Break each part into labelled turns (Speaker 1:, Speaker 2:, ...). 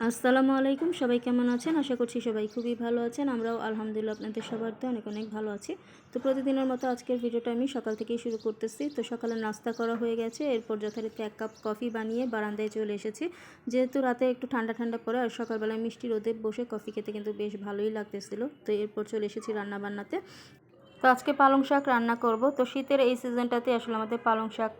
Speaker 1: আসসালামু আলাইকুম, সবাই কেমন আছেন? আশা করছি সবাই খুবই ভালো আছেন। আমরাও আলহামদুলিল্লাহ আপনাদের সবার তো অনেক অনেক ভালো আছি। তো প্রতিদিনের মতো আজকের ভিডিওটা আমি সকাল থেকেই শুরু করতেছি। তো সকালে নাস্তা করা হয়ে গেছে, এরপর যথারীতি এক কাপ কফি বানিয়ে বারান্দায় চলে এসেছি। যেহেতু রাতে একটু ঠান্ডা ঠান্ডা পরে আর সকালবেলায় মিষ্টি রোদে বসে কফি খেতে কিন্তু বেশ ভালোই লাগতেছিল। তো এরপর চলে এসেছি রান্না বান্নাতে তো আজকে পালং শাক রান্না করব। তো শীতের এই সিজনটাতে আসলে আমাদের পালং শাক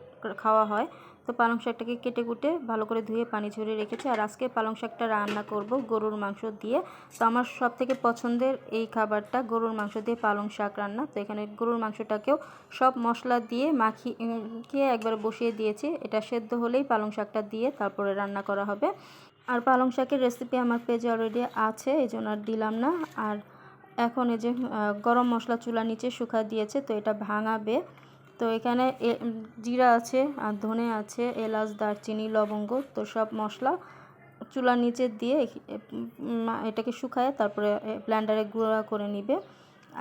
Speaker 1: খাওয়া হয়। তো পালং শাকটাকে কেটে কুটে ভালো করে ধুয়ে পানি ঝরিয়ে রেখেছি। আর আজকে পালং শাকটা রান্না করব গরুর মাংস দিয়ে। তো আমার সব থেকে পছন্দের এই খাবারটা গরুর মাংস দিয়ে পালং শাক রান্না। তো এখানে গরুর মাংসটাকেও সব মশলা দিয়ে মাখিয়ে একবার বসিয়ে দিয়েছি। এটা সেদ্ধ হলেই পালং শাকটা দিয়ে তারপরে রান্না করা হবে। আর পালং শাকের রেসিপি আমার পেজে অলরেডি আছে, এই জন্য আর দিলাম না। আর এখন এই যে গরম মশলা চুলা নিচে শুকা দিয়েছে, তো এটা ভাঙাবে। তো এখানে জিরা আছে আর ধনে আছে, এলাচ, দারচিনি, লবঙ্গ, তো সব মশলা চুলার নিচে দিয়ে এটাকে শুকায় তারপরে ব্ল্যান্ডারে গুঁড়া করে নিবে।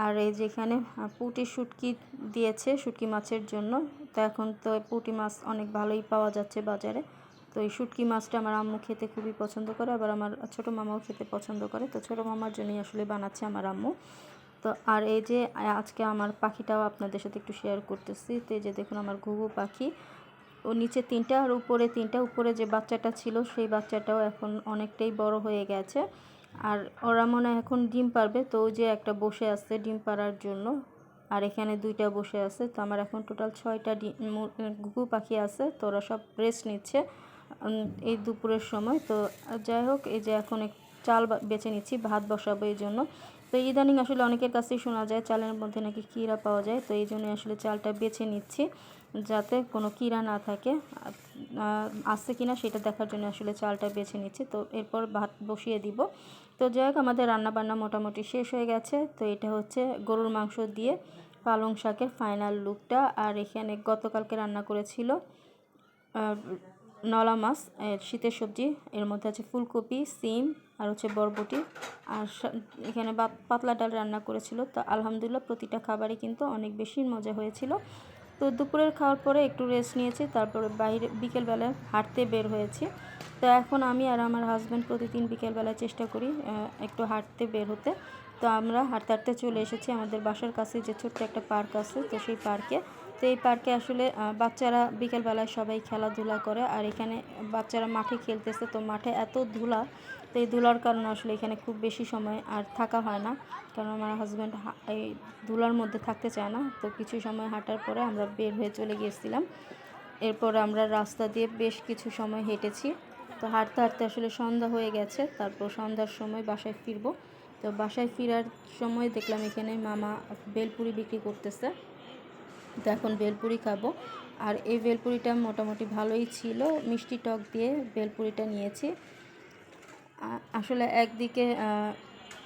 Speaker 1: আর এই যেখানে পুটি শুটকি দিয়েছে, শুটকি মাছের জন্য। তো এখন তো পুটি মাছ অনেক ভালোই পাওয়া যাচ্ছে বাজারে। তো এই শুটকি মাছটা আমার আম্মু খেতে খুবই পছন্দ করে, আবার আমার ছোটো মামাও খেতে পছন্দ করে। তো ছোটো মামার জন্যই আসলে বানাচ্ছে আমার আম্মু। তো আর এই যে আজকে আমার পাখিটাও আপনাদের সাথে একটু শেয়ার করতেছি। তো এই যে দেখুন আমার ঘুঘু পাখি। ও নিচে তিনটা আর উপরে তিনটা। উপরে যে বাচ্চাটা ছিল, সেই বাচ্চাটাও এখন অনেকটাই বড় হয়ে গেছে। আর ওরা মনে এখন ডিম পারবে। তো ওই যে একটা বসে আছে ডিম পাড়ার জন্য। আর এখানে দুইটা বসে আছে। তো আমার এখন টোটাল ছয়টা ডিম ঘুঘু পাখি আছে। তো ওরা সব রেস্ট নিচ্ছে এই দুপুরের সময়। তো যাই হোক, এই যে এখন চাল বেছে নিচ্ছি, ভাত বসাবো এই জন্য। তো ইদানিং আসলে অনেকের কাছেই শোনা যায় চালের মধ্যে নাকি কীরা পাওয়া যায়। তো এই জন্যই আসলে চালটা বেছে নিচ্ছি যাতে কোনো কীরা না থাকে। আসছে কিনা সেটা দেখার জন্য আসলে চালটা বেছে নিচ্ছি। তো এরপর ভাত বসিয়ে দিব। তো যাই হোক, আমাদের রান্নাবান্না মোটামুটি শেষ হয়ে গেছে। তো এটা হচ্ছে গরুর মাংস দিয়ে পালং শাকের ফাইনাল লুকটা আর এখানে গতকালকে রান্না করেছিল নলা মাছ শীতের সবজি, এর মধ্যে আছে ফুলকপি, সিম, আর হচ্ছে বরবটি। আর এখানে পাতলা ডাল রান্না করেছিল। তো আলহামদুলিল্লাহ প্রতিটা খাবারই কিন্তু অনেক বেশি মজা হয়েছিল। তো দুপুরের খাওয়ার পরে একটু রেস্ট নিয়েছি, তারপরে বাইরে, বিকেলবেলায় হাঁটতে বের হয়েছি। তো এখন আমি আর আমার হাজব্যান্ড প্রতিদিন বিকেলবেলায় চেষ্টা করি একটু হাঁটতে বের হতে। তো আমরা হাঁটতে হাঁটতে চলে এসেছি আমাদের বাসার কাছে, যে ছোট্ট একটা পার্ক আছে তো সেই পার্কে। তো এই পার্কে আসলে বাচ্চারা বিকেলবেলায় সবাই খেলাধুলা করে আর এখানে বাচ্চারা মাঠে খেলতেছে। তো মাঠে এত ধুলা, তো এই ধুলার কারণে আসলে এখানে খুব বেশি সময় আর থাকা হয় না। কারণ আমার হাজব্যান্ড এই ধুলার মধ্যে থাকতে চায় না। তো কিছু সময় হাঁটার পরে আমরা বের হয়ে চলে গিয়েছিলাম। এরপর আমরা রাস্তা দিয়ে বেশ কিছু সময় হেঁটেছি। তো হাঁটতে হাঁটতে আসলে সন্ধ্যা হয়ে গেছে। তারপর সন্ধ্যার সময় বাসায় ফিরবো। তো বাসায় ফেরার সময় দেখলাম এখানে মামা বেলপুরি বিক্রি করতেছে। তো এখন বেলপুরি খাব। আর এই বেলপুরিটা মোটামুটি ভালোই ছিল। মিষ্টি টক দিয়ে বেলপুরিটা নিয়েছি। আসলে একদিকে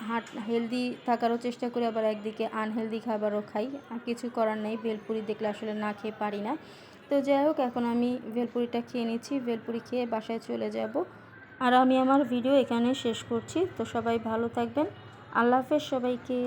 Speaker 1: হাট, হেলদি থাকারও চেষ্টা করি, আবার একদিকে আনহেলদি খাবারও খাই। আর কিছু করার নেই, বেলপুরি দেখলে আসলে না খেয়ে পারি না। তো যাই হোক, এখন আমি ভেলপুরিটা খেয়ে নিচ্ছি। ভেলপুরি খেয়ে বাসায় চলে যাব। আর আমি আমার ভিডিও এখানে শেষ করছি। তো সবাই ভালো থাকবেন। আল্লাহ হাফেজ সবাইকে।